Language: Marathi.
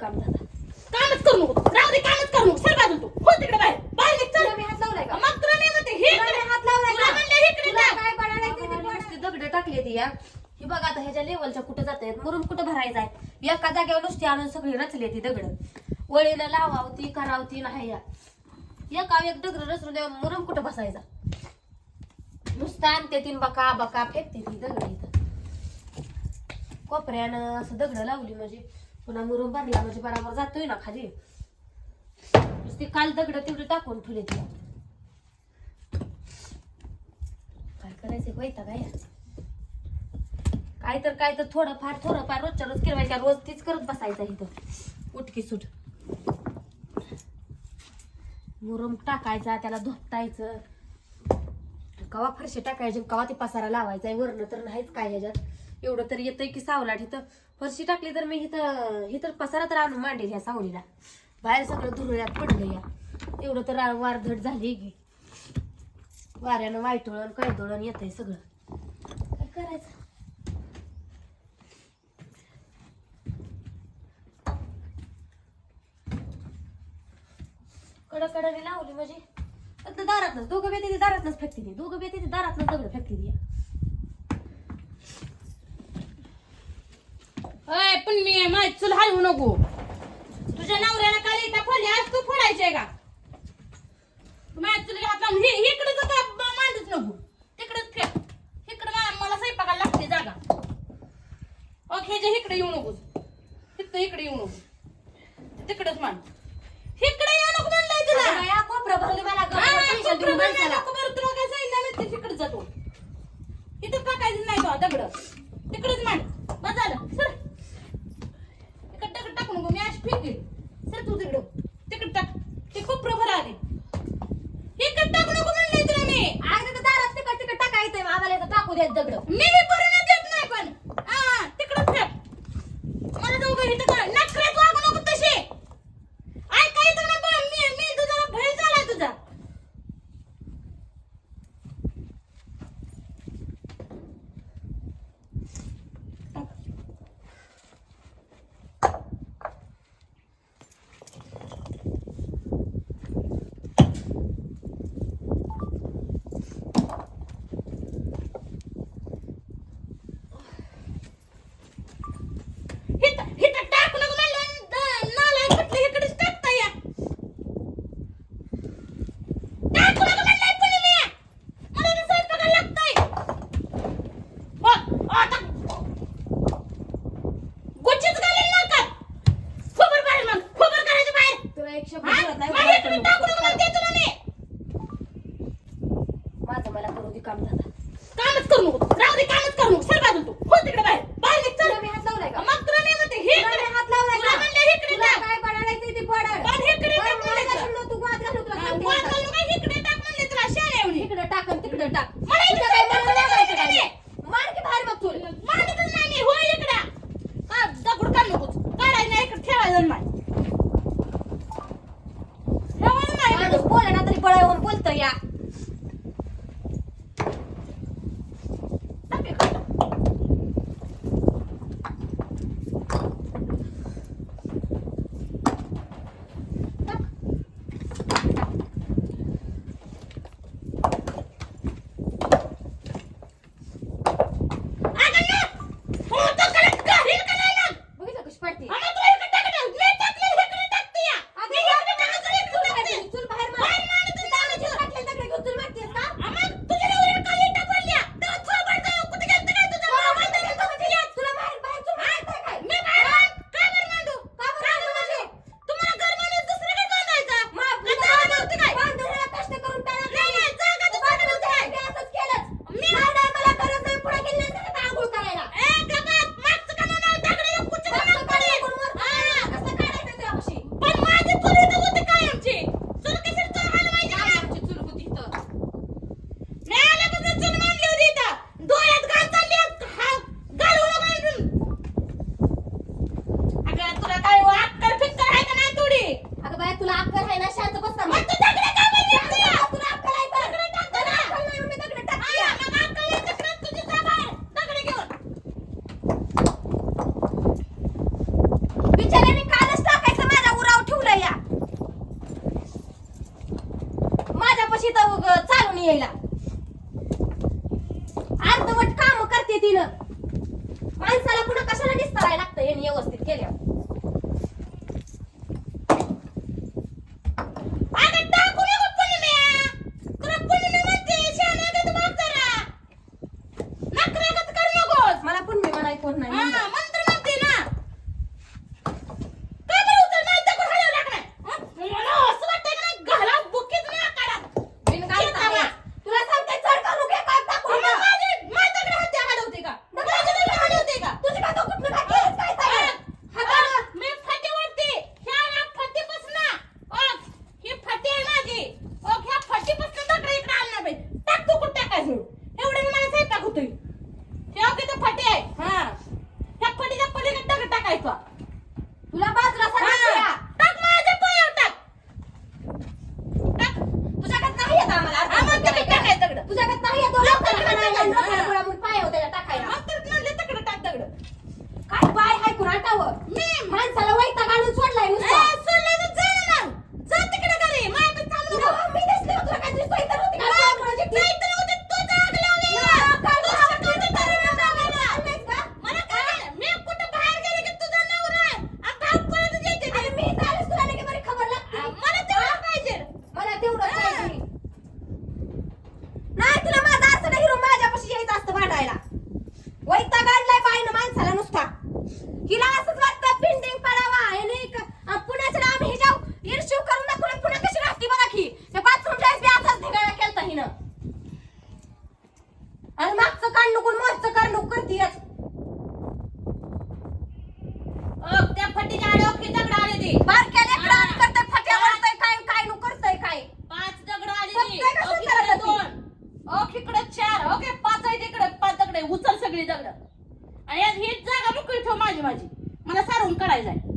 काम झालं. कामच करू नको. राहू दे कामच करू नको. सर बाजू तू. हो तिकडे बाहेर. बाहेर निघ चल. मी हात लावलाय का? मग तुला नाही म्हणते हे तुला. मी हात लावलाय तुला का? म्हणलं इकडे तुला. काय पडायला दगड टाकले ती या. ही बघ आता ह्याच्या लेवलच्या कुठे जात आहेत मुरुम कुठं भरायचा आहे? एका जागेवर नुसती आणून सगळी रचली ती दगड. वळीनं लावावती करावती नाही या. एका एक दगड रचून द्या मुरुम कुठं बसायचा? नुसतं आणते तीन बका बका फेकते ती दगड इथं. कोपऱ्यानं असं दगड लावली म्हणजे. पुन्हा मुरुम भरला म्हणजे बराबर जातोय ना खाली. नुसती काल दगड तेवढी टाकून ठेवले तिला. काय करायचं वैता काय काय तर काय तर थोडंफार थोडंफार रोजच्या रोज किरवायच्या रोज तीच करत बसायचं इथं. उठकी सूट. मुरम टाकायचा त्याला धोपटायचं. कवा फरशी टाकायची कवा ते पसारा लावायचा वरण तर नाहीच काय ह्याच्यात. एवढं तर येतंय की सावलाट इथं. फरशी टाकली तर मी इथं इथं पसारा तर आणून मांडेल ह्या सावलीला. बाहेर सगळं धुरळ्यात पडलं या. एवढं तर वारधड झाली की. वाऱ्यानं वायटोळण कळदोळण येतंय सगळं. काय करायचं? कडकडाने लावली म्हणजे फक्त दारातच दोघं बेती दारातच फेकते ती. दोघं बेती दारातच दगड फेकते ती. पण मी माझी चूल हलवू नको. तुझ्या नवऱ्याला काल इथं फोडली आज तू फोडायचे का? तू माझ्या चुली हात लावून हे इकडे तर मांडूच नको. तिकडेच इकडे मला स्वयंपाकाला लागते जागा. ओके जे इकडे येऊ नकोस. तिथं इकडे येऊ नको तिकडेच मांड. इकडे येऊ नको म्हणलंय तुला. कोपरं भरली मला हा, कोपरं भरलं. नको बरं, तुला काय सांगितलं मी ते तिकडे जातो. इथं टाकायचं नाही तो दगड. तिकडेच मांड. Okay. दे काम झालं कामच करू नको. राहू दे कामच करू नको. सर बाजू तू. हो तिकडे बाहेर. बाहेर निघ चल. तुला मी हात लावलाय का? मग तुला नाही म्हणते हे तुला मी इकडे. हात लावलाय तुला का म्हणलं इकडे तुला टाक. काय ते पडल पण इकडे पण टाक माझ्या म्हणायचं. समोर तू वाद घालू तुला हा, सांगते वाद आता. घालू नका, इकडे टाक म्हणले तुला शाळा एवढी. तिकडं टाक आणि तिकडं टाक. मला इकडे काय लावणी यायला. अर्धवट काम करते तिनं. माणसाला पुढे कशाला दिसता लागतं? हे व्यवस्थित केल्यावर माणसाला वैताग काढून सोडलाय नुसतं. दगड. आणि आज हीच जागा मोकळी ठेव माझी माझी. मला सारून सारवून आहे